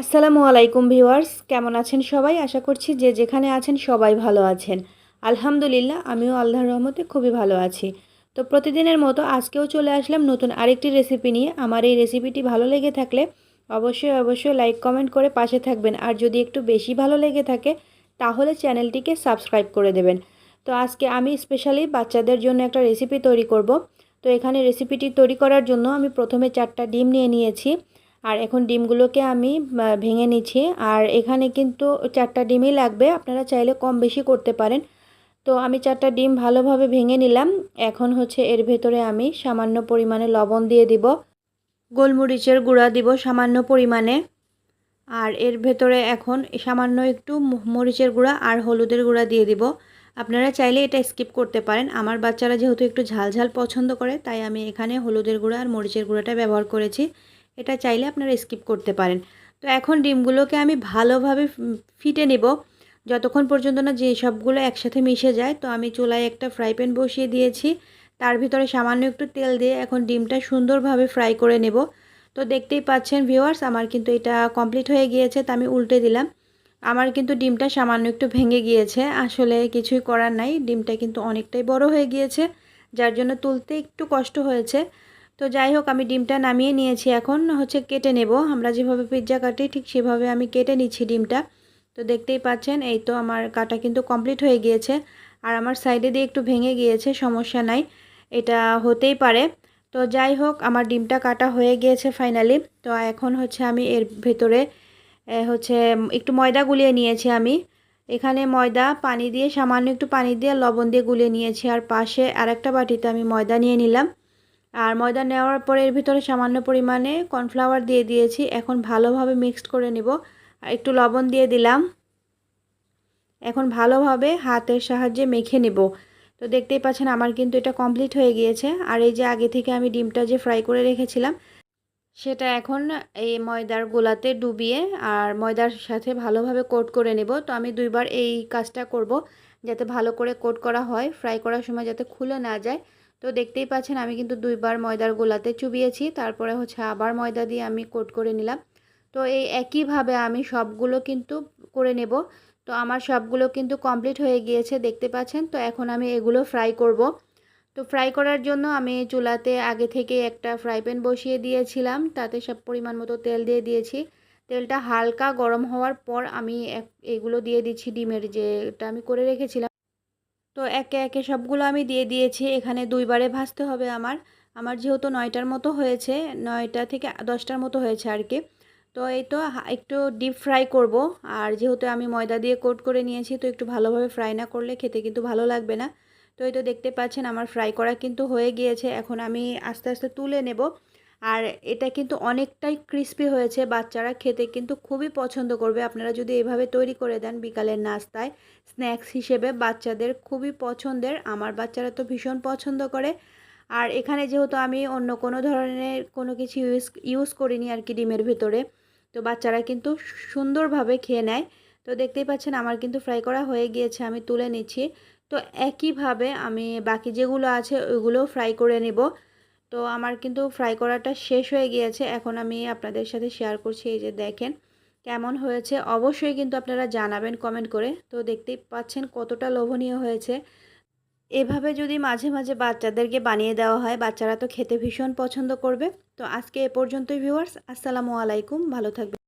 আসসালামু আলাইকুম ভিউয়ার্স, কেমন আছেন সবাই? আশা করছি যে যেখানে আছেন সবাই ভালো আছেন। আলহামদুলিল্লাহ, আমিও আল্লাহর রহমতে খুবই ভালো আছি। তো প্রতিদিনের মতো আজকেও চলে আসলাম নতুন আরেকটি রেসিপি নিয়ে। আমার এই রেসিপিটি ভালো লেগে থাকলে অবশ্যই অবশ্যই লাইক, কমেন্ট করে পাশে থাকবেন। আর যদি একটু বেশি ভালো লেগে থাকে, তাহলে চ্যানেলটিকে সাবস্ক্রাইব করে দেবেন। তো আজকে আমি স্পেশালি বাচ্চাদের জন্য একটা রেসিপি তৈরি করব। তো এখানে রেসিপিটি তৈরি করার জন্য আমি প্রথমে চারটা ডিম নিয়ে নিয়েছি। আর এখন ডিমগুলোকে আমি ভেঙে নিচ্ছি। আর এখানে কিন্তু চারটা ডিমই লাগবে, আপনারা চাইলে কম বেশি করতে পারেন। তো আমি চারটা ডিম ভালোভাবে ভেঙে নিলাম। এখন হচ্ছে এর ভেতরে আমি সামান্য পরিমাণে লবণ দিয়ে দিব। গোলমরিচের গুঁড়া দিব সামান্য পরিমাণে। আর এর ভেতরে এখন সামান্য একটু মরিচের গুঁড়া আর হলুদের গুঁড়া দিয়ে দিব। আপনারা চাইলে এটা স্কিপ করতে পারেন। আমার বাচ্চারা যেহেতু একটু ঝাল ঝাল পছন্দ করে, তাই আমি এখানে হলুদের গুঁড়া আর মরিচের গুঁড়াটা ব্যবহার করেছি। এটা চাইলে আপনারা স্কিপ করতে পারেন। তো এখন ডিমগুলোকে আমি ভালোভাবে ফিটে নেব। যতক্ষণ পর্যন্ত না যে সবগুলো একসাথে মিশে যায়, তো আমি চুলায় একটা ফ্রাই প্যান বসিয়ে দিয়েছি। তার ভিতরে সামান্য একটু তেল দিয়ে এখন ডিমটা সুন্দরভাবে ফ্রাই করে নেব। তো দেখতেই পাচ্ছেন ভিউয়ার্স আমার কিন্তু এটা কমপ্লিট হয়ে গিয়েছে, তা আমি উল্টে দিলাম। আমার কিন্তু ডিমটা সামান্য একটু ভেঙে গিয়েছে, আসলে কিছুই করার নাই। ডিমটা কিন্তু অনেকটাই বড় হয়ে গিয়েছে, যার জন্য তুলতে একটু কষ্ট হয়েছে। তো যাই হোক, আমি ডিমটা নামিয়ে নিয়েছি। এখন হচ্ছে কেটে নেব। আমরা যেভাবে পিৎজা কাটি, ঠিক সেভাবে আমি কেটে নিচ্ছি ডিমটা। তো দেখতেই পাচ্ছেন, এই তো আমার কাটা কিন্তু কমপ্লিট হয়ে গিয়েছে। আর আমার সাইডে দিয়ে একটু ভেঙে গিয়েছে, সমস্যা নাই। এটা হতেই পারে। তো যাই হোক, আমার ডিমটা কাটা হয়ে গিয়েছে ফাইনালি তো এখন হচ্ছে আমি এর ভেতরে হচ্ছে একটু ময়দা গুলিয়ে নিয়েছি আমি। এখানে ময়দা, পানি দিয়ে, সামান্য একটু পানি দিয়ে লবণ দিয়ে গুলিয়ে নিয়েছি। আর পাশে আরেকটা বাটিতে আমি ময়দা নিয়ে নিলাম। আর ময়দা নেওয়ার পরে এর ভিতরে সামান্য পরিমাণে কর্নফ্লাওয়ার দিয়ে দিয়েছি। এখন ভালোভাবে মিক্সড করে নিব। আর একটু লবণ দিয়ে দিলাম। এখন ভালোভাবে হাতের সাহায্যে মেখে নেব। তো দেখতেই পাচ্ছেন আমার কিন্তু এটা কমপ্লিট হয়ে গিয়েছে। আর এই যে আগে থেকে আমি ডিমটা যে ফ্রাই করে রেখেছিলাম, সেটা এখন এই ময়দার গোলাতে ডুবিয়ে আর ময়দার সাথে ভালোভাবে কোট করে নেব। তো আমি দুইবার এই কাজটা করব, যাতে ভালো করে কোট করা হয়। ফ্রাই করার সময় যাতে খুলে না যায়। তো দেখতেই পাচ্ছেন, আমি কিন্তু দুইবার ময়দার গোলাতে চুবিয়েছি, তারপরে হচ্ছে আবার ময়দা দিয়ে আমি কোট করে নিলাম। তো এই একইভাবে আমি সবগুলো কিন্তু করে নেব। তো আমার সবগুলো কিন্তু কমপ্লিট হয়ে গিয়েছে, দেখতে পাচ্ছেন? তো এখন আমি এগুলো ফ্রাই করব। তো ফ্রাই করার জন্য আমি চুলাতে আগে থেকে একটা ফ্রাই প্যান বসিয়ে দিয়েছিলাম, তাতে সব পরিমাণ মতো তেল দিয়ে দিয়েছি। তেলটা হালকা গরম হওয়ার পর আমি এগুলো দিয়ে দিচ্ছি ডিমের, যেটা আমি করে রেখেছিলাম। তো একে একে সবগুলো আমি দিয়ে দিয়েছি। এখানে দুইবারে ভাজতে হবে আমার। আমার যেহেতু নয়টার মতো হয়েছে, নয়টা থেকে দশটার মতো হয়েছে আর কি। তো এই তো একটু ডিপ ফ্রাই করব। আর যেহেতু আমি ময়দা দিয়ে কোট করে নিয়েছি, তো একটু ভালোভাবে ফ্রাই না করলে খেতে কিন্তু ভালো লাগবে না। তো এই তো দেখতে পাচ্ছেন, আমার ফ্রাই করা কিন্তু হয়ে গিয়েছে। এখন আমি আস্তে আস্তে তুলে নেব। আর এটা কিন্তু অনেকটাই ক্রিস্পি হয়েছে। বাচ্চারা খেতে কিন্তু খুবই পছন্দ করবে। আপনারা যদি এভাবে তৈরি করে দেন বিকালের নাস্তায় স্ন্যাক্স হিসেবে বাচ্চাদের খুবই পছন্দের। আমার বাচ্চারা তো ভীষণ পছন্দ করে। আর এখানে যেহেতু আমি অন্য কোনো ধরনের কোনো কিছু ইউজ ইউজ করিনি আর কি ডিমের ভেতরে, তো বাচ্চারা কিন্তু সুন্দরভাবে খেয়ে নেয়। তো দেখতেই পাচ্ছেন আমার কিন্তু ফ্রাই করা হয়ে গিয়েছে, আমি তুলে নিচ্ছি। তো একইভাবে আমি বাকি যেগুলো আছে ওইগুলোও ফ্রাই করে নেব। তো আমার কিন্তু ফ্রাই করাটা শেষ হয়ে গিয়েছে। এখন আমি আপনাদের সাথে শেয়ার করছি, এই যে দেখেন কেমন হয়েছে। অবশ্যই কিন্তু আপনারা জানাবেন কমেন্ট করে। তো দেখতেই পাচ্ছেন কতটা লোভনীয় হয়েছে। এভাবে যদি মাঝে মাঝে বাচ্চাদেরকে বানিয়ে দেওয়া হয়, বাচ্চারা তো খেতে ভীষণ পছন্দ করবে। তো আজকে এ পর্যন্তই ভিউয়ার্স আসসালামু আলাইকুম, ভালো থাকবে